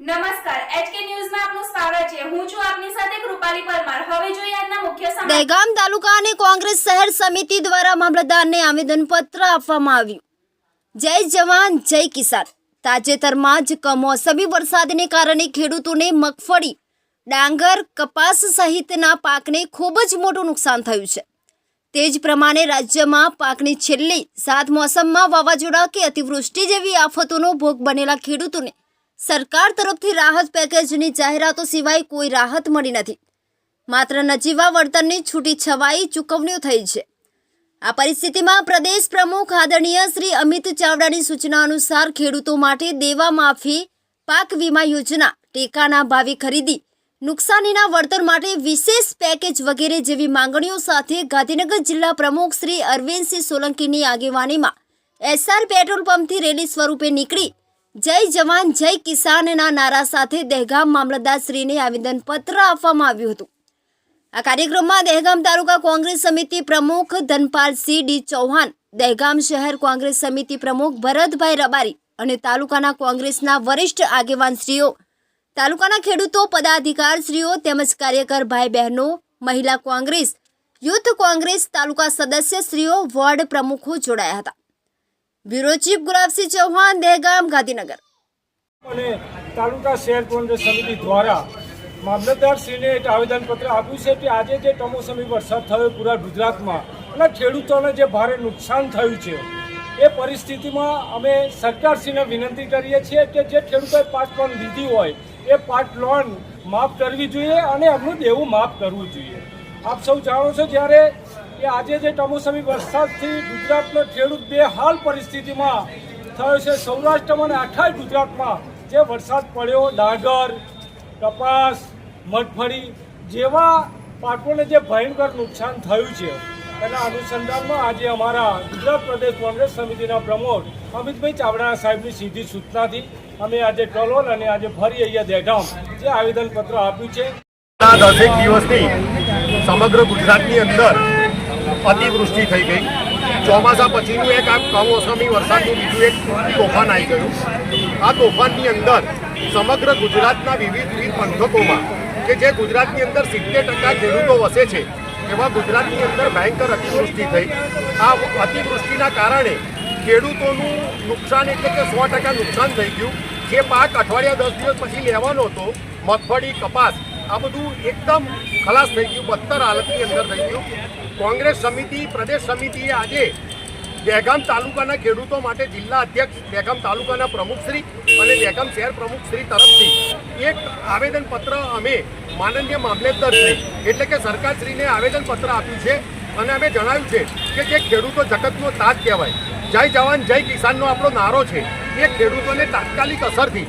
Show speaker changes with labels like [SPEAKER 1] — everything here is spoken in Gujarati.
[SPEAKER 1] નમસ્કાર એચકે ન્યૂઝમાં
[SPEAKER 2] કોંગ્રેસ શહેર સમિતિ દ્વારા મામલતદારને આવેદનપત્ર આપવામાં આવ્યું. જય જવાન, જય કિસાન. તાજેતરમાં જ કમોસમી વરસાદને કારણે ખેડૂતોને મગફળી, ડાંગર, કપાસ સહિતના પાકને ખૂબ જ મોટું નુકસાન થયું છે. તે જ પ્રમાણે રાજ્યમાં પાકની છેલ્લી સાત મોસમમાં વાવાઝોડા કે અતિવૃષ્ટિ જેવી આફતોનો ભોગ બનેલા ખેડૂતોને સરકાર તરફથી રાહત પેકેજની જાહેરાતો સિવાય કોઈ રાહત મળી નથી. માત્ર નજીવા વળતરની છૂટી છવાઈ ચૂકવણીઓ થઈ છે. આ પરિસ્થિતિમાં પ્રદેશ પ્રમુખ આદરણીય શ્રી અમિત ચાવડાની સૂચના અનુસાર ખેડૂતો માટે દેવા માફી, પાક વીમા યોજના, ટેકાના ભાવે ખરીદી, નુકસાનીના વળતર માટે વિશેષ પેકેજ વગેરે જેવી માંગણીઓ સાથે ગાંધીનગર જિલ્લા પ્રમુખ શ્રી અરવિંદસિંહ સોલંકીની આગેવાનીમાં એસઆર પેટ્રોલ પંપથી રેલી સ્વરૂપે નીકળી જય જવાન, જય કિસાનના નારા સાથે દહેગામ મામલતદારશ્રીને આવેદનપત્ર આપવામાં આવ્યું હતું. આ કાર્યક્રમમાં દહેગામ તાલુકા કોંગ્રેસ સમિતિ પ્રમુખ ધનપાલસિંહ ડી ચૌહાણ, દહેગામ શહેર કોંગ્રેસ સમિતિ પ્રમુખ ભરતભાઈ રબારી અને તાલુકાના કોંગ્રેસના વરિષ્ઠ આગેવાનશ્રીઓ, તાલુકાના ખેડૂતો, પદાધિકારશ્રીઓ તેમજ કાર્યકર ભાઈ બહેનો, મહિલા કોંગ્રેસ, યુથ કોંગ્રેસ તાલુકા સદસ્યશ્રીઓ, વોર્ડ પ્રમુખો જોડાયા હતા. Bureau chief Gulabsinh Chauhan, Dehgam, Gandhinagar.
[SPEAKER 3] અને તાલુકા શહેર કોંગ્રેસ સમિતિ દ્વારા મામલતદારશ્રીને એક આવેદનપત્ર આપ્યું છે કે આજે જે કમોસમી વરસાદ થયો પૂરા ગુજરાતમાં અને ખેડૂતોને જે ભારે નુકસાન થયું છે, એ પરિસ્થિતિમાં અમે સરકારશ્રીને વિનંતી કરીએ છીએ કે જે ખેડૂતોએ પાર્ટ લોન લીધી હોય, એ પાર્ટ લોન માફ કરવી જોઈએ અને એમનું દેવું માફ કરવું જોઈએ. આપ સૌ જાણો છો જ્યારે કે આજે જે કમોસમી વરસાદથી ગુજરાતનો ખેડૂત બે હાલ પરિસ્થિતિમાં થયો છે. સૌરાષ્ટ્રમાં અને આખા ગુજરાતમાં જે વરસાદ પડ્યો, ડાગર, કપાસ, મગફળી જેવા પાકોને જે ભયંકર નુકસાન થયું છે, એના અનુસંધાનમાં આજે અમારા ગુજરાત પ્રદેશ કોંગ્રેસ સમિતિના પ્રમુખ અમિતભાઈ ચાવડા સાહેબની સીધી સૂચનાથી અમે આજે કલોલ અને આજે ફરી અહીંયા દેગામ જે આવેદનપત્ર આપ્યું છે.
[SPEAKER 4] દસેક દિવસથી સમગ્ર ગુજરાતની અંદર અતિવૃષ્ટિ થઈ ગઈ. ચોમાસા પછીનું એક આ કમોસમી વરસાદનું બીજું એક તોફાન આવી ગયું. આ તોફાનની અંદર સમગ્ર ગુજરાતના વિવિધ વિવિધ પંથકોમાં, કે જે ગુજરાતની અંદર સિત્તેર ટકા ખેડૂતો વસે છે, એવા ગુજરાતની અંદર ભયંકર અતિવૃષ્ટિ થઈ. આ અતિવૃષ્ટિના કારણે ખેડૂતોનું નુકસાન એટલે કે સો ટકા નુકસાન થઈ ગયું. જે પાક અઠવાડિયા દસ દિવસ પછી લેવાનો હતો, મગફળી, કપાસ આ બધું એકદમ ખલાસ થઈ ગયું, બદતર હાલતની અંદર થઈ ગયું. કોંગ્રેસ સમિતિ, પ્રદેશ સમિતિએ આજે દહેગામ તાલુકાના ખેડૂતો માટે જિલ્લા અધ્યક્ષ દહેગામ તાલુકાના પ્રમુખશ્રી અને દહેગામ શહેર પ્રમુખશ્રી તરફથી એક આવેદનપત્ર અમે માનનીય મામલેદારશ્રી એટલે કે સરકારશ્રીને આવેદનપત્ર આપ્યું છે અને અમે જણાવ્યું છે કે જે ખેડૂતો જગતનો તાજ કહેવાય. જય જવાન, જય કિસાનનો આપણો નારો છે. એ ખેડૂતોને તાત્કાલિક અસરથી